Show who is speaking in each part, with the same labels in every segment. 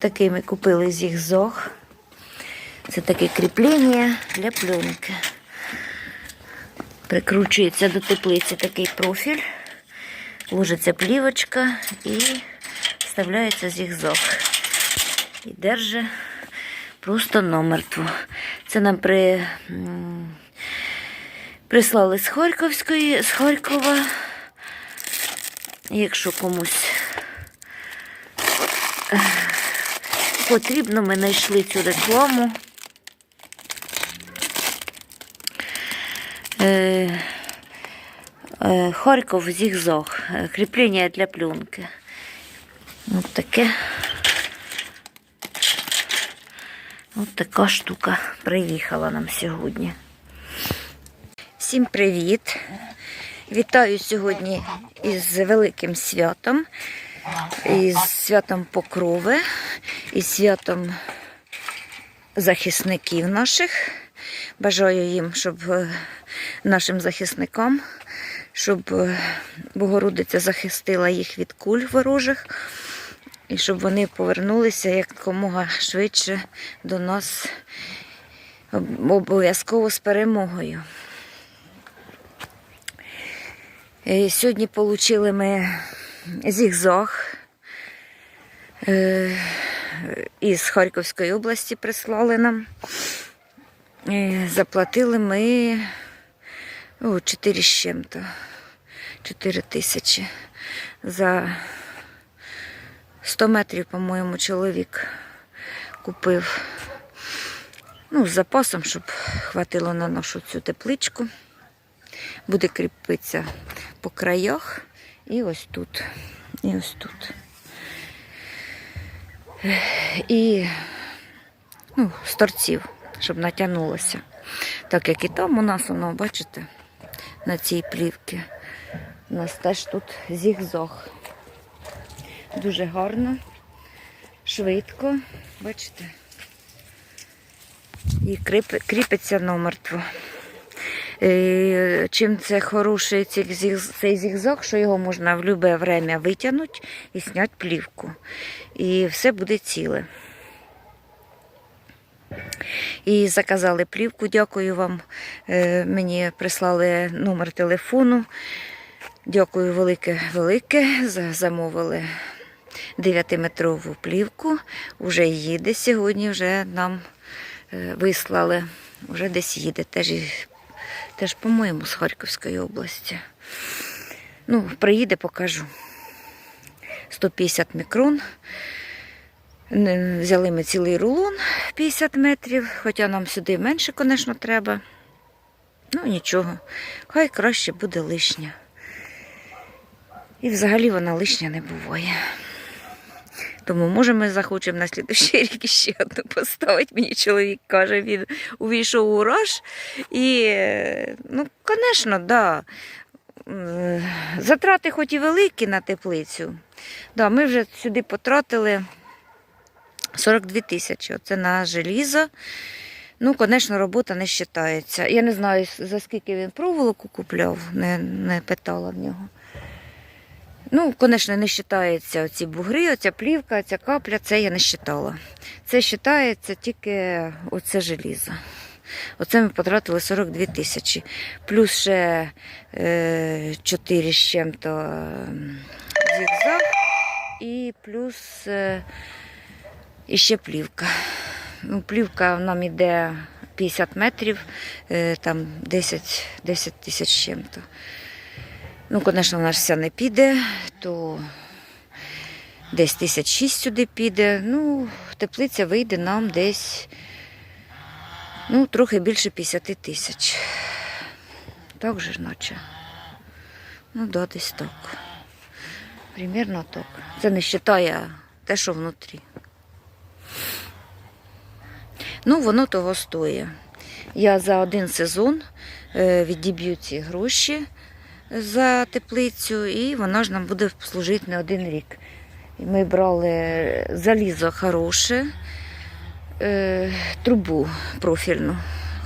Speaker 1: Такий ми купили з їх зог. Це таке кріплення для пленки. Прикручується до теплиці такий профіль, ложиться плівочка і вставляється з зігзог. І держить просто номертво. Це нам при, прислали з Харківської, з Харкова. Якщо комусь потрібно, ми знайшли цю рекламу. Е, е, зігзог. Е, Кріплення для пленки. Ось таке. Ось така штука приїхала нам сьогодні. Всім привіт! Вітаю сьогодні із великим святом, із святом Покрови, із святом захисників наших. Бажаю їм, щоб е, нашим захисникам, щоб е, Богородиця захистила їх від куль ворожих, і щоб вони повернулися якомога швидше до нас обов'язково з перемогою. Е, Сьогодні отримали ми зігзаг із Харківської області прислали нам. Е, Заплатили ми о, 4 з чим-то. 4 тисячі. За 100 метрів, по-моєму, чоловік купив. Ну, з запасом, щоб хватило на нашу цю тепличку. Буде кріпитися по краях і ось тут. І ось тут. І ну, з торців, щоб натягнулося. Так як і там у нас воно, бачите, на цій плівці. У нас теж тут зігзог. Дуже гарно, швидко, бачите. І кріп- кріпиться намертво. Е, Чим це хороший цей зіг- цей зігзаг, що його можна в будь-яке время витягнути і зняти плівку. І все буде ціле. І заказали плівку. Дякую вам. Е, Мені прислали номер телефону. Дякую велике-велике. Замовили 9-метрову плівку. Уже їде сьогодні, вже нам е, вислали. Вже десь їде. Теж, теж по-моєму, з Харківської області. Ну, приїде, покажу. 150 мікрон. Взяли ми цілий рулон 50 метрів, хоча нам сюди менше, звісно, треба. Ну, нічого, хай краще буде лишня. І взагалі вона лишня не буває. Тому, може, ми захочемо на слідущий рік ще одну поставити. Мені чоловік каже, він увійшов у раж. І, ну, звісно. Да. Затрати хоч і великі на теплицю. Да, ми вже сюди потратили 42 тисячі. Оце на желізо. Ну, звісно, робота не вважається. Я не знаю, за скільки він проволоку купляв, не, не питала в нього. Ну, звісно, не вважається оці бугри, оця плівка, ця капля, це я не вважала. Це вважається тільки оце желізо. Оце ми потратили 42 тисячі. Плюс ще е, 4 з чим-то зігзаг і плюс е, іще плівка. Ну, плівка нам іде 50 метрів, е, там 10, 10 тисяч з чим-то. Ну, звісно, вона ж вся не піде, то десь тисяч шість сюди піде. Ну, теплиця вийде нам десь ну, трохи більше 50 тисяч. Так же ж наче. Ну, да, десь так. Примірно так. Це не вважає те, що внутрі. Ну, воно того стоїть. Я за один сезон е, відіб'ю ці гроші за теплицю, і вона ж нам буде служити не один рік. Ми брали залізо хороше, е, трубу профільну,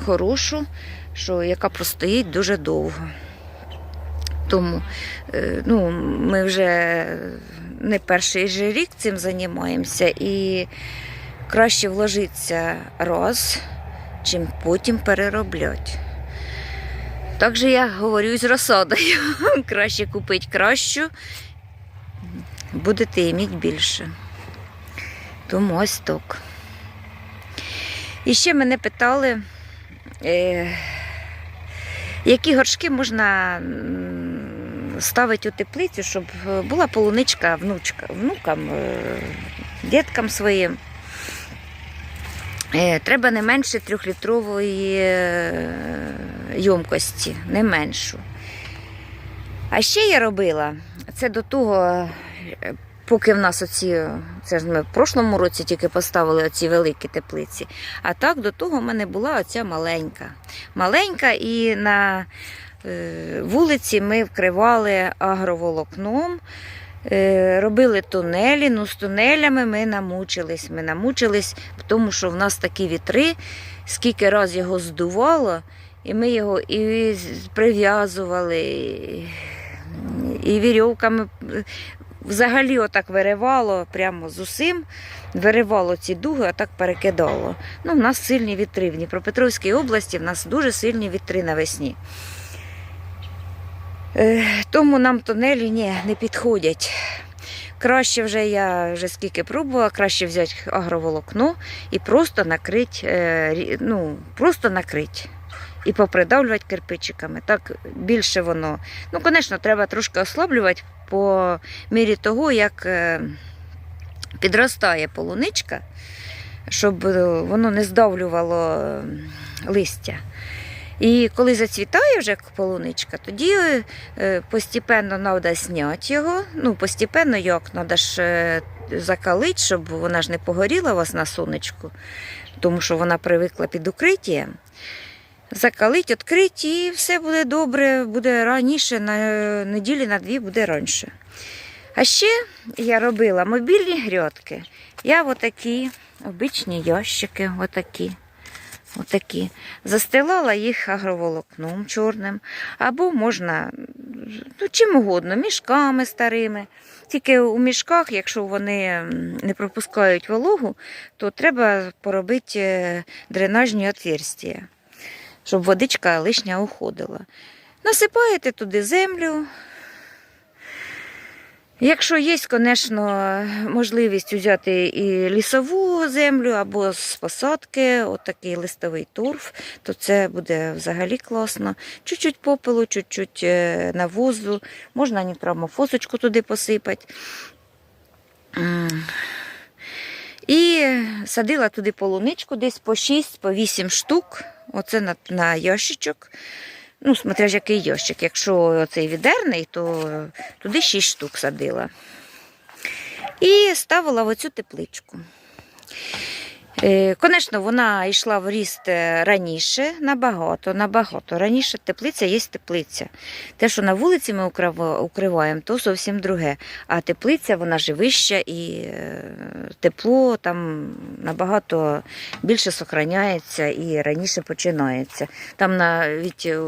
Speaker 1: хорошу, що, яка простоїть дуже довго. Тому е, ну, ми вже не перший же рік цим займаємося і краще вложитися раз, чим потім перероблять. Так же я говорю з розсадою. Краще купити кращу, будете іміть більше. Тому ось так. І ще мене питали, е, які горшки можна ставити у теплицю, щоб була полуничка внучка, внукам, е, діткам своїм. Е, Треба не менше трьохлітрової е, ємкості, не меншу. А ще я робила, це до того, е, поки в нас оці, це ж ми в прошлому році тільки поставили оці великі теплиці. А так до того в мене була оця маленька. Маленька, і на вулиці ми вкривали агроволокном. Е, Робили тунелі, ну з тунелями ми намучились. Ми намучились, тому що в нас такі вітри, скільки раз його здувало, і ми його і прив'язували, і- вірьовками взагалі отак виривало прямо з усім, виривало ці дуги, а так перекидало. Ну, в нас сильні вітри. В Дніпропетровській області в нас дуже сильні вітри навесні. Е, Тому нам тунелі ні, не підходять. Краще вже я вже скільки пробувала, краще взяти агроволокно і просто накрити, е, ну, просто накрити. І попридавлювати кирпичиками. Так більше воно. Ну, звісно, треба трошки ослаблювати по мірі того, як е, підростає полуничка, щоб воно не здавлювало листя. І коли зацвітає вже полуничка, тоді е, постепенно треба зняти його. Ну, постепенно як треба ж е, закалити, щоб вона ж не погоріла вас на сонечку, тому що вона привикла під укриттям. Закалить, відкрити, і все буде добре, буде раніше, на е, неділі на дві буде раніше. А ще я робила мобільні грядки. Я отакі обичні ящики, отакі. Отакі. Застилала їх агроволокном чорним, або можна ну, чим угодно, мішками старими. Тільки у мішках, якщо вони не пропускають вологу, то треба поробити е, дренажні отверстия, щоб водичка лишня уходила. Насипаєте туди землю. Якщо є, звісно, можливість взяти і лісову землю або з посадки, отакий листовий торф, то це буде взагалі класно. Чуть-чуть попелу, чуть-чуть е, навозу, можна нітромофосочку туди посипати. І садила туди полуничку десь по 6, по 8 штук. Оце на, на ящичок. Ну, смотря ж який ящик. Якщо цей відерний, то туди 6 штук садила. І ставила в оцю тепличку. Звісно, вона йшла в ріст е, раніше, набагато, набагато. Раніше теплиця є теплиця. Те, що на вулиці ми укриваємо, то зовсім друге. А теплиця вона живища і е, тепло там набагато більше сохраняється і раніше починається. Там навіть е,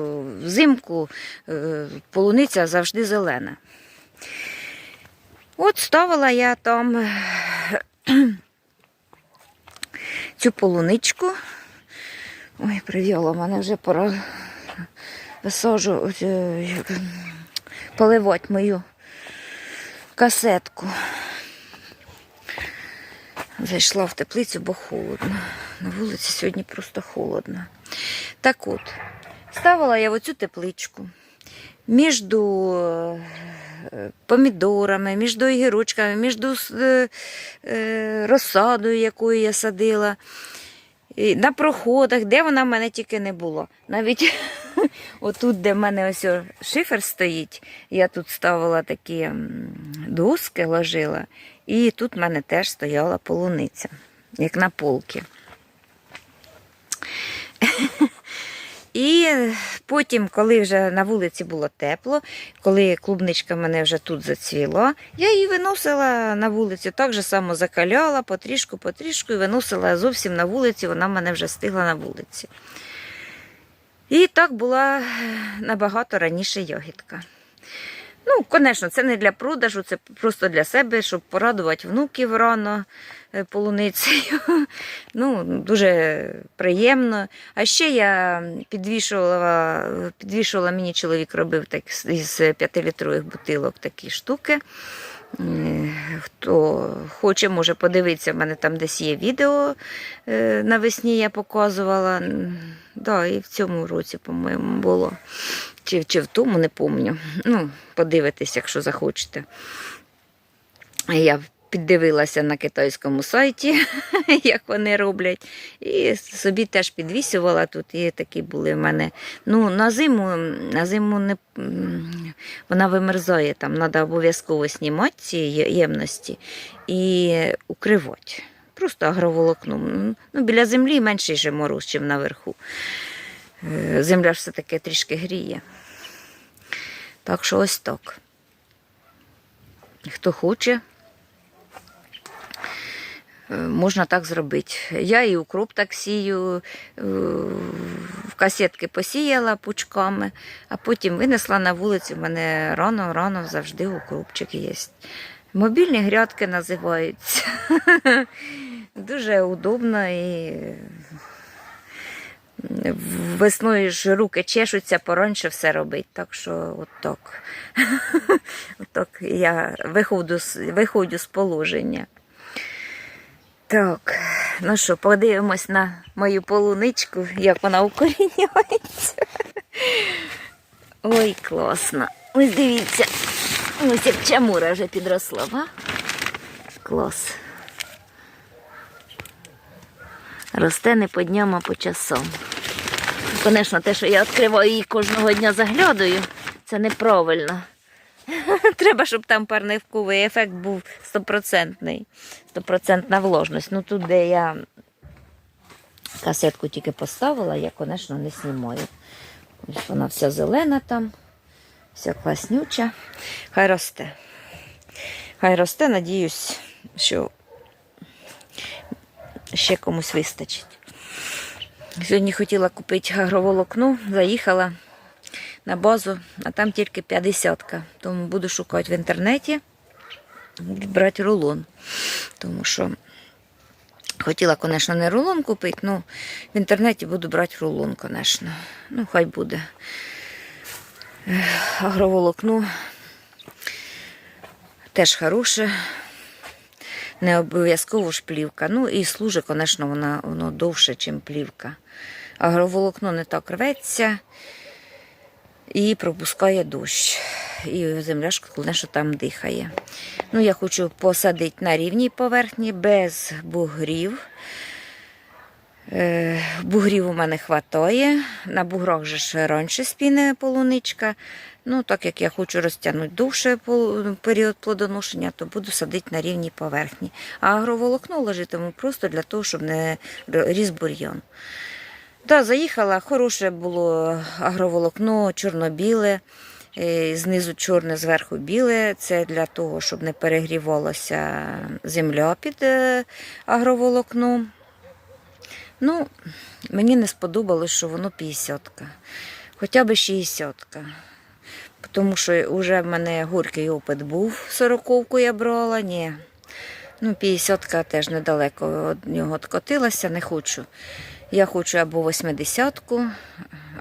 Speaker 1: взимку е, полуниця завжди зелена. От ставила я там цю полуничку. Ой, прив'яла, мене вже пора висаджу, е, поливати мою касетку. Зайшла в теплицю, бо холодно. На вулиці сьогодні просто холодно. Так от, ставила я оцю тепличку між е, помідорами, між огірочками, між е, е, розсадою, якою я садила. На проходах, де вона в мене тільки не було. Навіть отут, де в мене ось шифер стоїть, я тут ставила такі доски, ложила, і тут в мене теж стояла полуниця, як на полки. І потім, коли вже на вулиці було тепло, коли клубничка мене вже тут зацвіла, я її виносила на вулицю, так же само закаляла потрішку, потрішку і виносила зовсім на вулиці, вона мене вже стигла на вулиці. І так була набагато раніше ягідка. Ну, звісно, це не для продажу, це просто для себе, щоб порадувати внуків рано е, полуницею. Ну, Дуже приємно. А ще я підвішувала, підвішувала мені чоловік робив так, із 5-літрових бутилок такі штуки. Хто хоче, може подивитися, в мене там десь є відео е, навесні, я показувала. Да, І в цьому році, по-моєму, було чи чи в тому, не помню. Ну, подивитись, якщо захочете. Я піддивилася на китайському сайті, як вони роблять. І собі теж підвісювала тут. І такі були в мене. Ну, на зиму на зиму не вона вимерзає, там треба обов'язково знімати ці ємності і укривати. Просто агроволокном. Ну, Біля землі менший же мороз, ніж наверху. Е, земля ж все таки трішки гріє. Так що ось так. Хто хоче, е, можна так зробити. Я і укроп так сію, е, в касетки посіяла пучками, а потім винесла на вулицю. У мене рано-рано завжди укропчик є. Мобільні грядки називаються. Дуже удобно і Весною ж руки чешуться, поранше все робить. Так що от так. от так я виходжу, з положення. Так, ну що, подивимось на мою полуничку, як вона укорінюється. Ой, класно. Ось дивіться, ось як чамура вже підросла, а? Клас. Росте не по дням, а по часам. Звісно, те, що я відкриваю її, кожного дня заглядаю, це неправильно. Треба, щоб там парнивковий ефект був стопроцентний, стопроцентна вложність. Ну тут, де я касетку тільки поставила, я, звісно, не знімаю. Вона вся зелена там, вся класнюча. Хай росте. Хай росте, надіюсь, що ще комусь вистачить. Сьогодні хотіла купити агроволокно, заїхала на базу, а там тільки 50-ка. Тому буду шукати в інтернеті, брати рулон. Тому що хотіла, звісно, не рулон купити, але в інтернеті буду брати рулон, звісно. Ну, хай буде. Агроволокно теж хороше не обов'язково ж плівка. Ну і служи, звісно, вона, воно довше, ніж плівка. Агроволокно не так рветься і пропускає дощ. І земля ж що там дихає. Ну, Я хочу посадити на рівній поверхні без бугрів. Е, бугрів у мене хватає. На буграх вже ж раніше спіне полуничка. Ну, так як я хочу розтягнути довше період плодоношення, то буду садити на рівній поверхні. А агроволокно ложитиму просто для того, щоб не різ бурйон. Да, заїхала, хороше було агроволокно, чорно-біле, е, знизу чорне, зверху біле. Це для того, щоб не перегрівалася земля під е, агроволокном. Ну, Мені не сподобалось, що воно 50-ка, хоча б 60-ка тому що вже в мене гуркий опит був. Сороковку я брала, ні. Ну, п'ятдесятка теж недалеко від нього відкотилася, не хочу. Я хочу або восьмидесятку,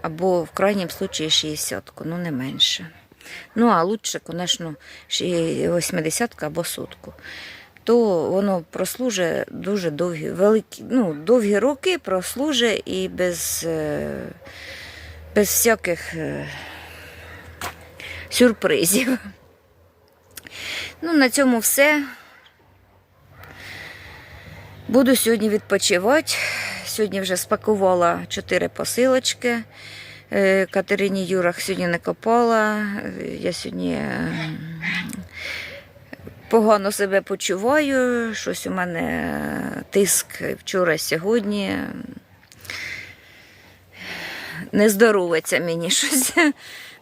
Speaker 1: або в крайнім случаї шістдесятку, ну не менше. Ну, а лучше, звісно, 80 або сотку. То воно прослужить дуже довгі великі, ну, довгі роки прослужить і без, е, без всяких. Е, сюрпризів. Ну, на цьому все. Буду сьогодні відпочивати. Сьогодні вже спакувала 4 посилочки. Е, Катерині Юрах сьогодні не копала. Я сьогодні е, погано себе почуваю. Щось у мене е, тиск вчора сьогодні. Не здоровиться мені щось.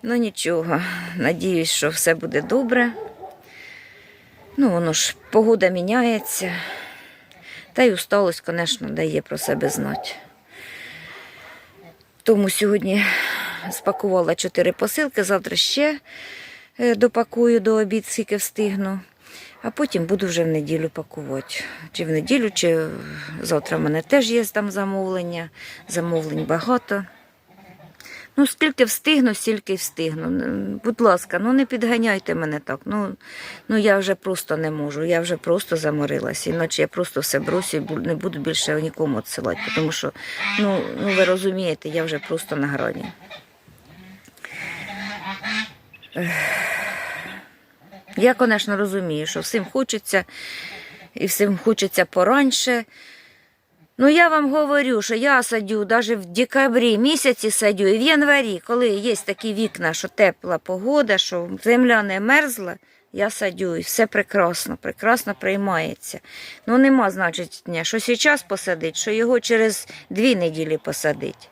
Speaker 1: Ну нічого, надіюсь, що все буде добре. Ну, воно ж погода міняється. Та й усталость, звісно, дає про себе знати. Тому сьогодні спакувала 4 посилки, завтра ще е, допакую до обід, скільки встигну, а потім буду вже в неділю пакувати. Чи в неділю, чи завтра в мене теж є там замовлення, замовлень багато. Ну, скільки встигну, стільки встигну. Будь ласка, ну не підганяйте мене так. Ну, ну я вже просто не можу. Я вже просто заморилася. Іначе я просто все бросю і не буду більше нікому відсилати. Тому що, ну, ну ви розумієте, я вже просто на грані. Я, звісно, розумію, що всім хочеться, і всім хочеться пораньше. Ну, я вам говорю, що я садю навіть в декабрі місяці садю, і в январі, коли є такі вікна, що тепла погода, що земля не мерзла, я садю, і все прекрасно, прекрасно приймається. Ну, нема значення, що зараз посадить, що його через дві неділі посадить.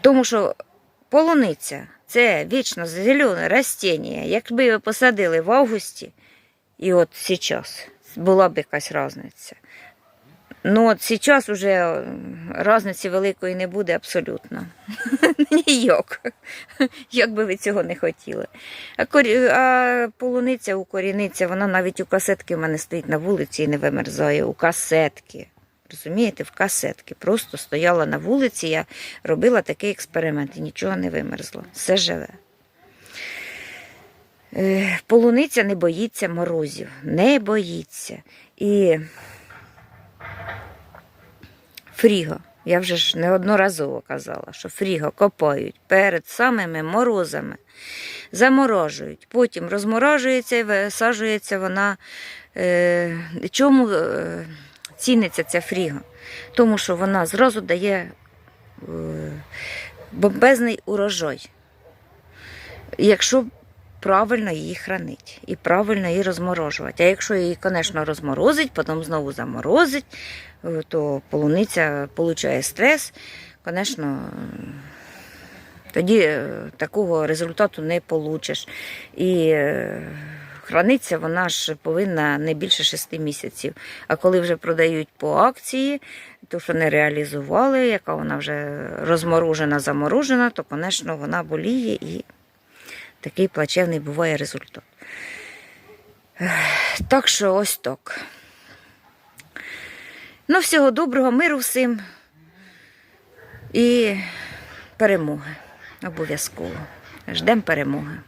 Speaker 1: Тому що полуниця це вічно зелене растіння. Якби ви посадили в августі, і от зараз була б якась різниця. Ну, от зараз вже різниці великої не буде абсолютно. Ніяк. Як би ви цього не хотіли. А, а полуниця укоріниться, вона навіть у касетки в мене стоїть на вулиці і не вимерзає. У касетки. Розумієте, в касетки. Просто стояла на вулиці, я робила такий експеримент і нічого не вимерзло. Все живе. Е, Полуниця не боїться морозів, не боїться. І фріго, я вже ж неодноразово казала, що фріго копають перед самими морозами, заморожують, потім розморожується і висаджується вона. Е, чому е, ціниться ця фріга? Тому що вона зразу дає е, бомбезний урожай. Якщо правильно її хранить і правильно її розморожувати. А якщо її, звісно, розморозить, потім знову заморозить, то полуниця отримує стрес, звісно, тоді е, такого результату не получиш. І е, храниться вона ж повинна не більше 6 місяців. А коли вже продають по акції, то що не реалізували, яка вона вже розморожена, заморожена, то, звісно, вона боліє і такий плачевний буває результат. Так що ось так. Ну, всього доброго, миру всім і перемоги. Обов'язково. Ждемо перемоги.